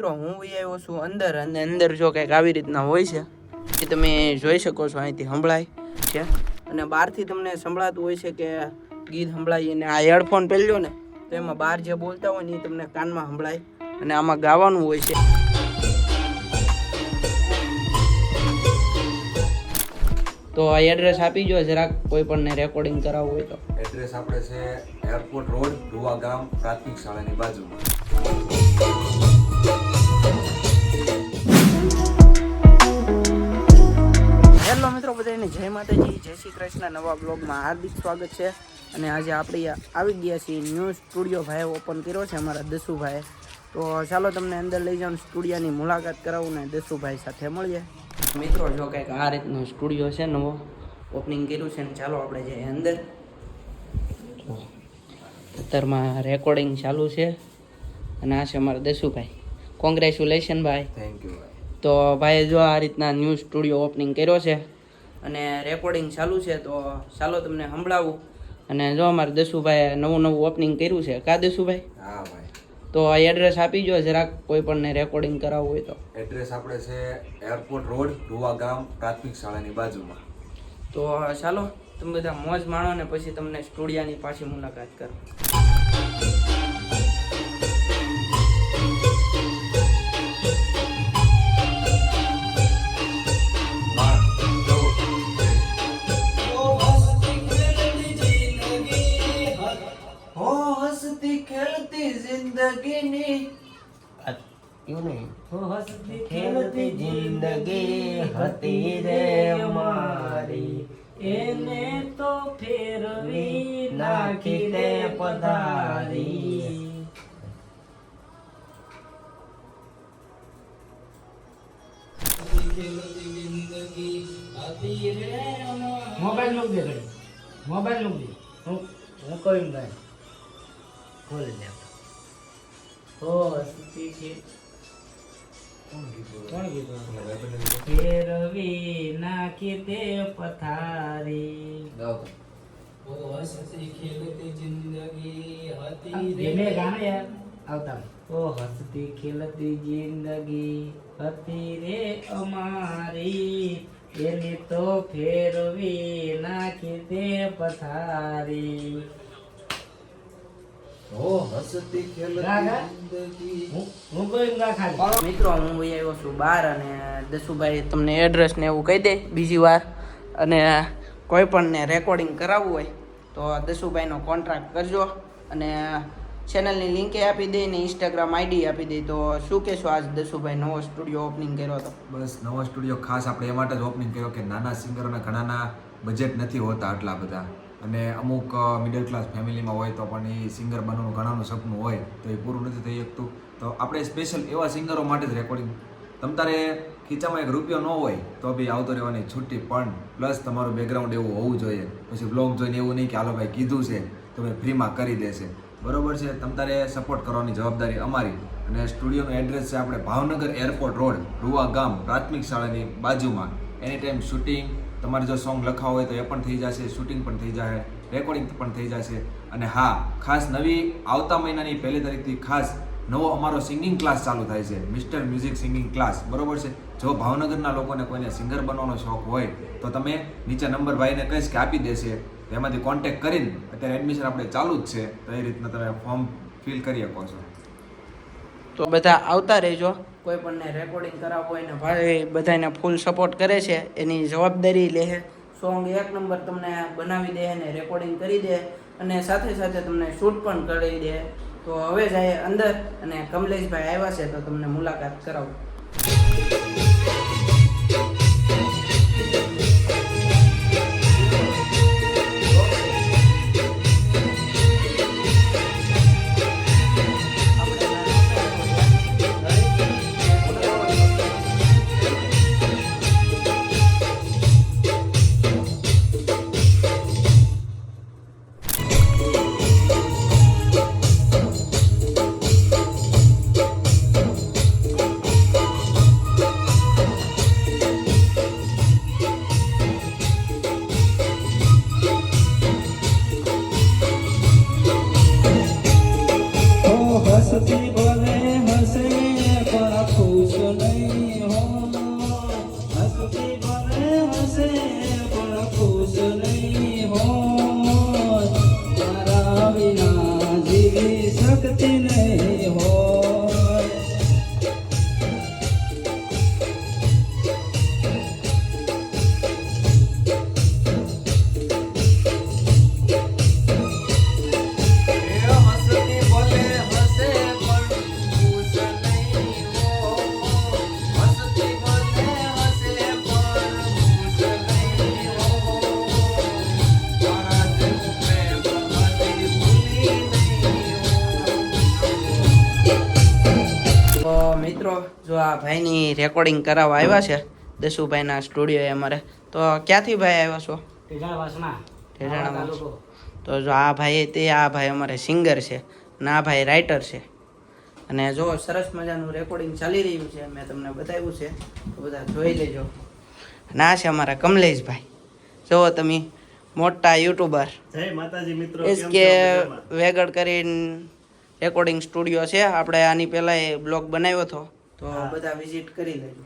મિત્રો, હું આવ્યો છું અંદર અને અંદર જો કંઈક આવી રીતના હોય છે, એ તમે જોઈ શકો છો, અહીંથી સંભળાય છે. અને બહારથી તમને સંભળાતું હોય છે કે ગીત સંભળાય અને આ હેડફોન પહેર્યો ને, તો એમાં બહાર જે બોલતા હોય ને એ તમને કાનમાં સંભળાય અને આમાં ગાવાનું હોય છે. તો આ એડ્રેસ આપી જો જરાક કોઈ પણને રેકોર્ડિંગ કરાવવું હોય તો. એડ્રેસ આપણે છે એરપોર્ટ રોડ રૂવા ગામ, પ્રાથમિક શાળાની બાજુમાં. હેલો મિત્રો બધાને જય માતાજી, જય શ્રી કૃષ્ણ. નવા બ્લોગમાં હાર્દિક સ્વાગત છે. અને આજે આપણે આવી ગયા છીએ ન્યૂ સ્ટુડિયો ભાઈ ઓપન કર્યો છે અમારા દસુભાઈ તો ચાલો તમને અંદર લઈ જાઉં, સ્ટુડિયોની મુલાકાત કરાવું ને દસુભાઈ સાથે મળીએ. મિત્રો, જો કંઈક આ રીતનો સ્ટુડિયો છે, નવો ઓપનિંગ કર્યું છે ને, ચાલો આપણે જઈએ અંદર. અત્યારમાં રેકોર્ડિંગ ચાલુ છે. અને આ છે અમારા દસુભાઈ. કોંગ્રેચ્યુલેશન ભાઈ. થેન્ક યુ તો ભાઈએ જો આ રીતના ન્યૂ સ્ટુડિયો ઓપનિંગ કર્યો છે અને રેકોર્ડિંગ ચાલુ છે તો ચાલો તમને સંભળાવું. અને જો અમારે દસુભાઈએ નવું નવું ઓપનિંગ કર્યું છે કા દસુભાઈ? હા ભાઈ. તો આ એડ્રેસ આપી જો જરાક કોઈ પણને રેકોર્ડિંગ કરાવવું હોય તો. એડ્રેસ આપણે છે એરપોર્ટ રોડ રૂવા ગામ પ્રાથમિક શાળાની બાજુમાં. તો ચાલો તમે બધા મોજ માણો ને પછી તમને સ્ટુડિયાની પાછી મુલાકાત કરો. ખેલતી જિંદગી હતી રે મારી. એને તો ફેરવી નાખી તે પધારી. મોબાઈલનું દે ઘડી મોબાઈલનું દે. હું હું કહ્યું ભાઈ. ખોલી દે. ઓ હસતી છે ફેરવી નાખી તે પથારી ઓ હસતી ખેલતી જિંદગી હતી રે અમારી એની તો ફેરવી નાખી તે પથારી હો હસતી ખેલતી ગા, ગા. જિંદગી. હું હું કોઈ ના ખાલી મિત્રો હું ભાઈ આવ્યો છું બહાર અને દસુભાઈ તમને એડ્રેસ ને એવું કહી દે બીજી વાર. અને કોઈ પણને રેકોર્ડિંગ કરાવવું હોય તો દસુભાઈનો કોન્ટ્રાક્ટ કરજો. અને ચેનલની લિંકે આપી દે ને ઇન્સ્ટાગ્રામ આઈડી આપી દે. તો શું કહેશો આજ દસુભાઈ નવો સ્ટુડિયો ઓપનિંગ કર્યો હતો બસ નવો સ્ટુડિયો ખાસ આપણે એ માટે જ ઓપનિંગ કર્યો કે નાના સિંગરોના ઘણાના બજેટ નથી હોતા આટલા બધા. અને અમુક મિડલ ક્લાસ ફેમિલીમાં હોય તો પણ એ સિંગર બનવાનું ઘણાનું સપનું હોય તો એ પૂરું નથી થઈ શકતું. તો આપણે સ્પેશિયલ એવા સિંગરો માટે જ રેકોર્ડિંગ તમ તારે ખીચામાં એક રૂપિયો ન હોય તો બી આવતો રહેવાની છૂટી, પણ પ્લસ તમારું બેકગ્રાઉન્ડ એવું હોવું જોઈએ. પછી બ્લોગ જોઈને એવું નહીં કે, હાલો ભાઈ, કીધું છે, તો ભાઈ ફ્રીમાં કરી દેશે. બરોબર છે? તમ તારે સપોર્ટ કરવાની જવાબદારી અમારી. અને સ્ટુડિયોનું એડ્રેસ છે આપણે ભાવનગર એરપોર્ટ રોડ રૂવા ગામ, પ્રાથમિક શાળાની બાજુમાં. એની ટાઈમ શૂટિંગ તમારે જો સોંગ લખાવ હોય તો એ પણ થઈ જશે, શૂટિંગ પણ થઈ જશે, રેકોર્ડિંગ પણ થઈ જશે. અને હા, ખાસ નવી આવતા મહિનાની પહેલી તારીખથી ખાસ નવો અમારો સિંગિંગ ક્લાસ ચાલુ થાય છે, મિસ્ટર મ્યુઝિક સિંગિંગ ક્લાસ. બરોબર છે? જો ભાવનગરના લોકોને કોઈને સિંગર બનવાનો શોખ હોય, તો તમે નીચે નંબર ભાઈને કહીશ કે આપી દેશે. એમાંથી કોન્ટેક્ટ કરીને, અત્યારે એડમિશન આપણે ચાલુ જ છે, તો એ રીતના તમે ફોર્મ ફિલ કરી શકો છો. તો બધા આવતા રહેજો. કોઈ પણને રેકોર્ડિંગ કરાવવું હોય ને ભાઈ. બધાને ફૂલ સપોર્ટ કરે છે. એની જવાબદારી લે સોંગ એક નંબર તમને બનાવી દે ને રેકોર્ડિંગ કરી દે અને સાથે સાથે તમને શૂટ પણ કરી દે. તો હવે જાય અંદર અને કમલેશભાઈ આવ્યા છે તો તમને મુલાકાત કરાવું. આ ભાઈની રેકોર્ડિંગ કરાવવા આવ્યા છે દસુભાઈના સ્ટુડિયો અમારે. તો ક્યાંથી ભાઈ આવ્યા છો? તાલુકો. તો જો આ ભાઈ તે આ ભાઈ અમારે સિંગર છે અને આ ભાઈ રાઇટર છે. અને જો સરસ મજાનું રેકોર્ડિંગ ચાલી રહ્યું છે મેં તમને બતાવ્યું છે તો બધા જોઈ લેજો. અને આ છે અમારા કમલેશભાઈ. જુઓ તમે મોટા યુટ્યુબર જય માતાજી મિત્રો એસ કે વેગડ કરીને રેકોર્ડિંગ સ્ટુડિયો છે. આપણે આની પહેલાં એ બ્લોગ બનાવ્યો હતો. તો બધા વિઝિટ કરી લેજો.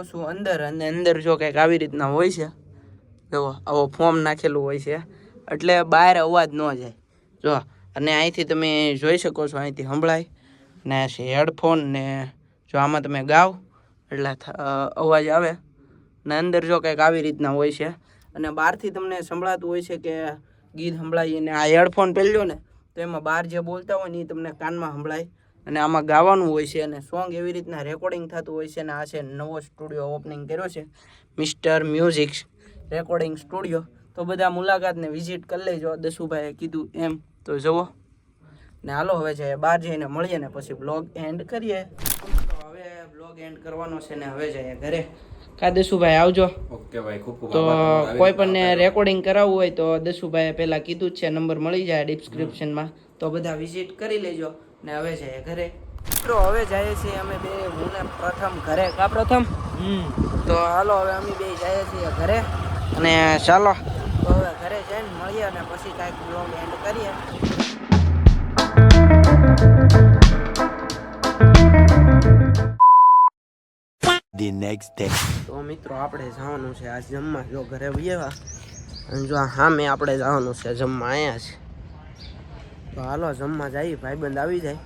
આવ્યો છું અંદર અને અંદર જો કંઈક આવી રીતના હોય છે. જુઓ આવો ફોર્મ નાખેલું હોય છે. એટલે બહાર અવાજ ન જાય. જો, અને અહીંથી તમે જોઈ શકો છો, અહીંથી સંભળાય. ને હેડફોન ને જો આમાં તમે ગાવ, એટલે અવાજ આવે. ને અંદર જો કંઈક આવી રીતના હોય છે. અને બહારથી તમને સંભળાતું હોય છે કે ગીત સંભળાય અને આ હેડફોન પહેર્યો ને, તો એમાં બહાર જે બોલતા હોય ને એ તમને કાનમાં સંભળાય. અને આમાં ગાવાનું હોય છે અને સોંગ એવી રીતના રેકોર્ડિંગ થતું હોય છે અને આ છે નવો સ્ટુડિયો ઓપનિંગ કર્યો છે મિસ્ટર મ્યુઝિક રેકોર્ડિંગ સ્ટુડિયો તો બધા મુલાકાતને વિઝિટ કરી લેજો. દસુભાઈએ કીધું એમ. તો જુઓ. ને હાલો હવે જઈએ. બહાર જઈને મળીએ ને પછી બ્લોગ એન્ડ કરીએ. તો હવે બ્લોગ એન્ડ કરવાનો છે ને હવે જઈએ ઘરે. કા દસુભાઈ આવજો. ઓકે ભાઈ ખૂબ ખૂબ તો કોઈ પણ રેકોર્ડિંગ કરાવવું હોય તો દસુભાઈએ પહેલાં કીધું જ છે. નંબર મળી જાય ડિસ્ક્રિપ્શનમાં તો બધા વિઝિટ કરી લેજો. ને હવે જઈએ ઘરે. મિત્રો હવે જઈએ છીએ અમે બે હું ને પ્રથમ ઘરે. કા પ્રથમ? તો હાલો હવે અમે બે જઈએ છીએ ઘરે. અને ચાલો. તો હવે ઘરે જઈને મળીએ અને પછી કાંઈક બ્લોગ એન્ડ કરીએ. The next day. તો મિત્રો આપણે જવાનું છે આજ જમવા. જો ઘરે વયેવા અને જો હા સામે આપણે જવાનું છે જમવા. અહીંયા છે તો હાલો, જમવા જઈએ ભાઈબંધ આવી જાય,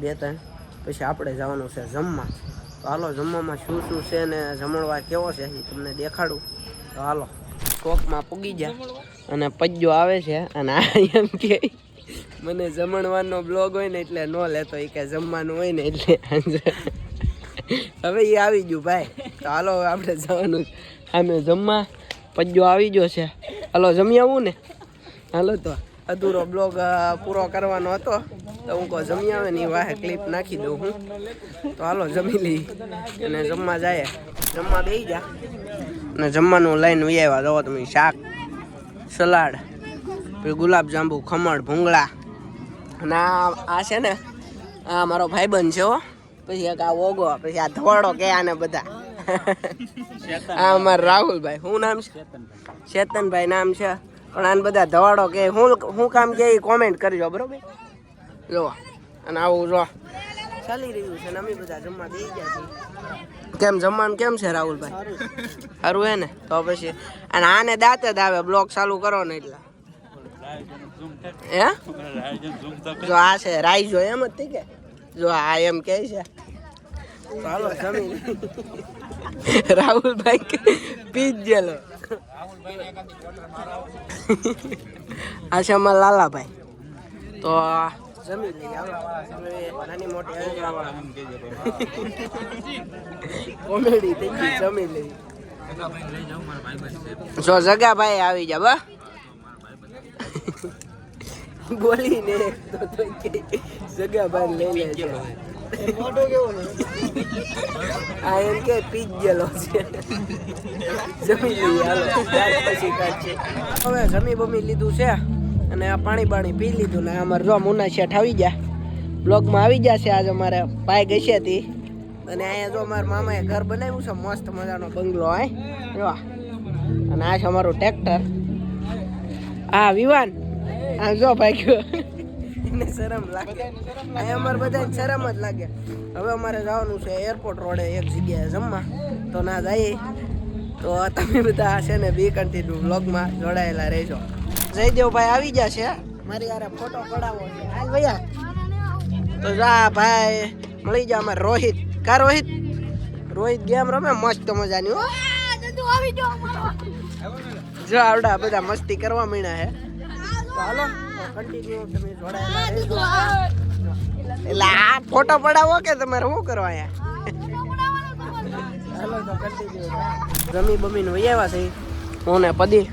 બે ત્રણ. પછી આપણે જવાનું છે જમવા. તો હાલો, જમવામાં શું શું છે ને જમણવા કેવો છે, એ તમને દેખાડું. તો હાલો, કોકમાં પૂગી જાય અને પજ્જો આવે છે અને આ એમ કે મને જમણવાનો બ્લોગ હોય ને એટલે ન લેતો, એ કે જમવાનું હોય ને એટલે હવે એ આવી ગયું ભાઈ. તો હાલો આપણે જવાનું. સામે જમવા, પજ્જો આવી ગયો છે. હાલો, જમી આવું ને. હાલો તો. અધૂરો બ્લોગ પૂરો કરવાનો હતો. તો હું કહું જમી આવે ને વાહે ક્લિપ નાખી દઉં હું. તો હાલો જમી લઈ. અને જમવા જાય. જમવા બેસી જા. અને જમવાનું લઈને વી જવો તમે શાક સલાડ પછી ગુલાબજાંબુ ખમણ ભૂંગળા. અને આ આ છે ને આ મારો ભાઈબંધ છે હો. પછી એક આ ઓગો પછી આ ધોળો કે આને બધા. આ અમારા રાહુલભાઈ. શું નામ છે? ચેતનભાઈ નામ છે. પણ આને બધા ધવાડો કે હું હું કામ કે એ કોમેન્ટ કરજો, બરોબર? જો, અને આવું જો ચાલી રહ્યું છે અમે બધા જમવા દઈ ગયા છીએ. કેમ જમવાનું કેમ છે, રાહુલભાઈ? સારું હે ને? તો પછી, અને આને દાંત આવે બ્લોક ચાલુ કરો ને એટલે. હે? જો આ છે, રાઈ જો એમ જ થઈ કે? જો આ એમ કે છે. ચાલો જમી રાહુલભાઈ પી જ ગયેલો. આ છે અમારા લાલાભાઈ. તો જમી લઈએ આવી જા બા બોલીને તો ભાઈ લઈ લે છે આ એમ કે પી ગયેલો છે. જમી લઈએ, હાલો ત્યાર પછી કાઢશે હવે જમી બમી લીધું છે, અને આ પાણી પાણી પી લીધું, ને અમારે જો મુના શેઠ આવી ગયા. બ્લોગમાં આવી ગયા છે, આજે અમારે પાય ગઈ છે તી અને અહીંયા જો અમારા મામાએ ઘર બનાવ્યું છે, મસ્ત મજાનો બંગલો આય જો અને આ છે અમારું ટ્રેક્ટર હા વિવાન. આ જો ભાઈ ગયો. એને શરમ લાગે. અહીંયા અમારે બધાને શરમ જ લાગે. હવે અમારે જવાનું છે એરપોર્ટ રોડે, એક જગ્યાએ જમવા. તો ના જઈએ તો તમે બધા છે ને બી કન્ટિન્યુ બ્લોગમાં જોડાયેલા રહેજો. જયદેવભાઈ આવી ગયા છે. મારી યાર ફોટો પડાવો છે. હાલ ભૈયા. તો જા ભાઈ. મળી જા અમારે રોહિત. કા રોહિત? રોહિત ગેમ રમે? મસ્ત મજાની, હો. જો આવડા બધા મસ્તી કરવા માંડ્યા હે. તો હાલો કન્ટિન્યુ તમે જોડાયેલા રહેજો એટલે આ ફોટો પડાવો કે તમારે શું કરવા અહીંયા? હાલો તો કન્ટિન્યુ જમી બમીને વહી આવ્યા છે. હું ને પદી.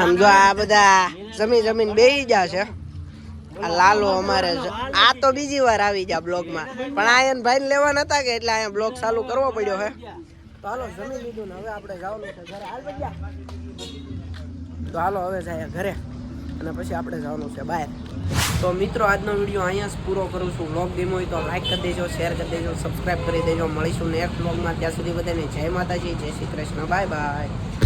આમ જો આ બધા જમી જમીન બેહી ગયા છે. આ લાલો અમારે આ તો બીજી વાર આવી ગયા બ્લોગમાં. પણ આ એને ભાઈને લેવા નતા કે એટલે અહીંયા બ્લોગ ચાલુ કરવો પડ્યો હે. તો હાલો જમી લીધું ને હવે આપણે જવાનું છે ઘરે. હાલ તો હાલો હવે જાય ઘરે. અને પછી આપણે જવાનું છે બહાર. તો મિત્રો, આજનો વીડિયો અહીંયા જ પૂરો કરું છું. વ્લોગ ગેમ હોય તો લાઈક કરી દેજો શેર કરી દેજો સબસ્ક્રાઈબ કરી દેજો. મળીશું નેક્સ્ટ વ્લોગમાં ત્યાં સુધી બધાને જય માતાજી, જય શ્રી કૃષ્ણ. Bye bye